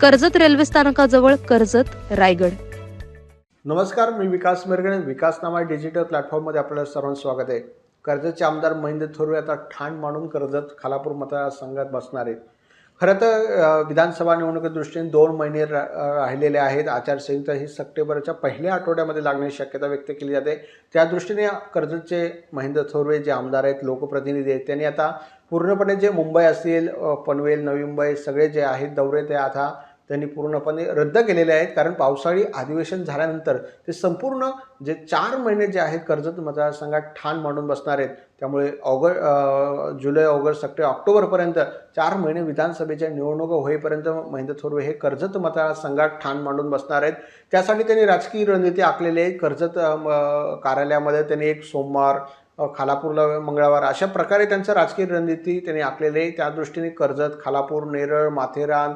Karjat railway स्थानकाजवळ कर्जत रायगड. नमस्कार मी विकास मिरगणे. विकास नामा डिजिटल प्लॅटफॉर्ममध्ये आपल्याला सर्वांचं स्वागत आहे. कर्जतचे आमदार महेंद्र थोरवे आता ठाण मांडून कर्जत खालापूर मतदारसंघात बसणार आहेत. खरं तर विधानसभा निवडणुकी दृष्टीने दोन महिने रा राहिलेले आहेत. आचारसंहिता ही सप्टेंबरच्या पहिल्या आठवड्यामध्ये लागण्याची शक्यता व्यक्त केली जाते. त्या दृष्टीने कर्जतचे महेंद्र थोरवे जे आमदार आहेत लोकप्रतिनिधी आहेत त्यांनी आता पूर्णपणे जे मुंबई असतील पनवेल नवी मुंबई सगळे जे आहेत दौरे ते आता त्यांनी पूर्णपणे रद्द केलेले आहेत. कारण पावसाळी अधिवेशन झाल्यानंतर ते संपूर्ण जे चार महिने जे आहेत कर्जत मतदारसंघात ठाण मांडून बसणार आहेत. त्यामुळे ऑग जुलै ऑगस्ट सप्टेंबर ऑक्टोबरपर्यंत चार महिने विधानसभेच्या निवडणुका होईपर्यंत महेंद्र थोरवे हे कर्जत मतदारसंघात ठाण मांडून बसणार आहेत. त्यासाठी त्यांनी राजकीय रणनीती आखलेली आहे. कर्जत कार्यालयामध्ये त्यांनी एक सोमवार खालापूरला मंगळवार अशा प्रकारे त्यांचं राजकीय रणनीती त्यांनी आखलेली आहे. त्या दृष्टीने कर्जत खालापूर नेरळ माथेरान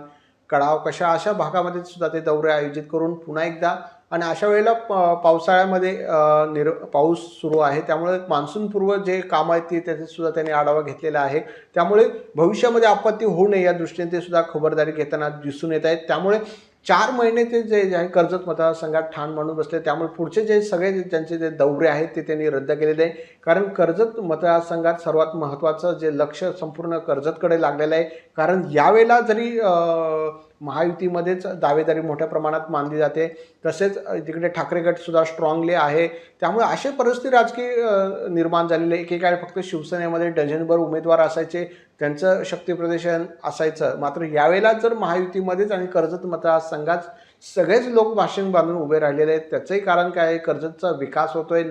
कडाव कशा अशा भागामध्ये सुद्धा ते दौरे आयोजित करून पुन्हा एकदा आणि अशा वेळेला प- पावसाळ्यामध्ये निर पाऊस सुरू आहे. त्यामुळे मान्सूनपूर्व जे कामं आहेत ती त्याचे सुद्धा त्यांनी आढावा घेतलेला आहे. त्यामुळे भविष्यामध्ये आपत्ती होऊ नये या दृष्टीने ते सुद्धा खबरदारी घेताना दिसून येत आहेत. त्यामुळे चार महिने ते जे जे आहे कर्जत मतदारसंघात ठाण मांडून बसले त्यामुळे पुढचे जे सगळे त्यांचे जे दौरे आहेत ते त्यांनी रद्द केलेले आहे. कारण कर्जत मतदारसंघात सर्वात महत्त्वाचं जे लक्ष संपूर्ण कर्जतकडे लागलेलं आहे. कारण यावेळेला जरी महायुतीमध्येच दावेदारी मोठ्या प्रमाणात मानली जाते. तसेच तिकडे ठाकरे गटसुद्धा स्ट्रॉंगली आहे. त्यामुळे अशी परिस्थिती राजकीय निर्माण झालेली आहे. एकेकाळी फक्त शिवसेनेमध्ये डझनभर उमेदवार असायचे. त्यांचं शक्तीप्रदर्शन असायचं. मात्र यावेळेला जर महायुतीमध्येच आणि कर्जत मतदारसंघात सगळेच लोक भाषण बांधून उभे राहिलेले आहेत त्याचंही कारण काय आहे? कर्जतचा विकास होतोय.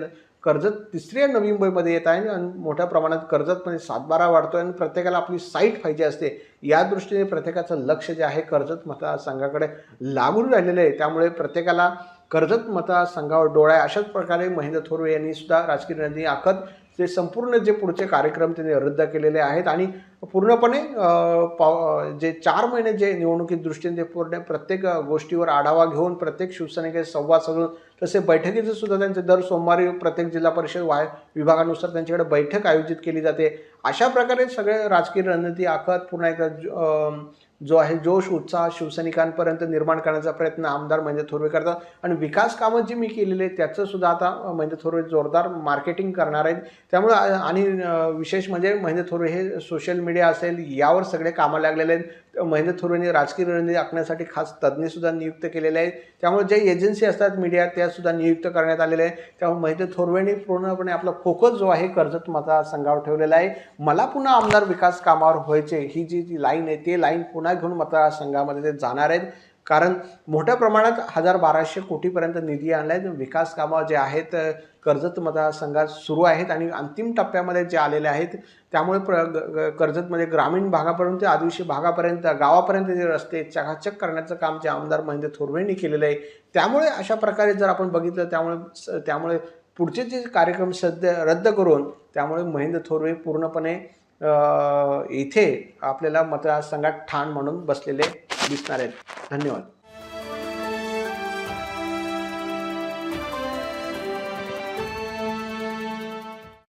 कर्जत तिसऱ्या नवी मुंबईमध्ये येत आहे आणि मोठ्या प्रमाणात कर्जतमध्ये म्हणजे सातबारा वाढतो आहे आणि प्रत्येकाला आपली साईट पाहिजे असते. या दृष्टीने प्रत्येकाचं लक्ष जे आहे कर्जत मतदारसंघाकडे लागून राहिलेलं आहे. त्यामुळे प्रत्येकाला कर्जत मतदारसंघावर डोळा अशाच प्रकारे महेंद्र थोरवे यांनी सुद्धा राजकीय रणनीती आखत ते संपूर्ण जे पुढचे कार्यक्रम त्यांनी रद्द केलेले आहेत आणि पूर्णपणे पाव जे चार महिने जे निवडणुकी दृष्टीने ते पूर्ण प्रत्येक गोष्टीवर आढावा घेऊन प्रत्येक शिवसेनेकडे संवाद साधून तसे बैठकीचं सुद्धा त्यांचे दर सोमवारी प्रत्येक जिल्हा परिषद वाय विभागानुसार त्यांच्याकडे बैठक आयोजित केली जाते. अशा प्रकारे सगळे राजकीय रणनीती आखत पुन्हा एकदा जो आहे जोश उत्साह शिवसैनिकांपर्यंत निर्माण करण्याचा प्रयत्न आमदार महेंद्र थोरवे करतात. आणि विकास कामं जी मी केलेली आहेत त्याचं सुद्धा आता महेंद्र थोरवे जोरदार मार्केटिंग करणार आहेत. त्यामुळे आणि विशेष म्हणजे महेंद्र थोरवे हे सोशल मीडिया असेल यावर सगळे कामं लागलेले आहेत. महेंद्र थोरवेंनी राजकीय रणनीती आखण्यासाठी खास तज्ज्ञसुद्धा नियुक्त केलेले आहेत. त्यामुळे जे एजन्सी असतात मीडिया त्यासुद्धा नियुक्त करण्यात आलेल्या आहेत. त्यामुळे महेंद्र थोरवेंनी पूर्णपणे आपला फोकस जो आहे कर्जत मतदारसंघावर ठेवलेला आहे. मला पुन्हा आमदार विकास कामावर व्हायचे ही जी जी लाईन आहे ती लाईन पुन्हा घेऊन मतदारसंघामध्ये ते जाणार आहेत. कारण मोठ्या प्रमाणात हजार बाराशे कोटीपर्यंत निधी आणला आहे विकास कामं जे आहेत कर्जत मतदारसंघात सुरू आहेत आणि अंतिम टप्प्यामध्ये जे आलेले आहेत त्यामुळे प्र ग- कर्जतमध्ये म्हणजे ग्रामीण भागापर्यंत ते आदिवासी भागापर्यंत गावापर्यंत जे रस्ते चकाचक करण्याचं काम जे आमदार महेंद्र थोरवेंनी केलेलं आहे. त्यामुळे अशा प्रकारे जर आपण बघितलं त्यामुळे स- त्यामुळे पुढचे जे कार्यक्रम सध्या रद्द करून त्यामुळे महेंद्र थोरवे पूर्णपणे इथे आपल्याला मतदारसंघात ठाण म्हणून बसलेले दिसणार आहेत. धन्यवाद.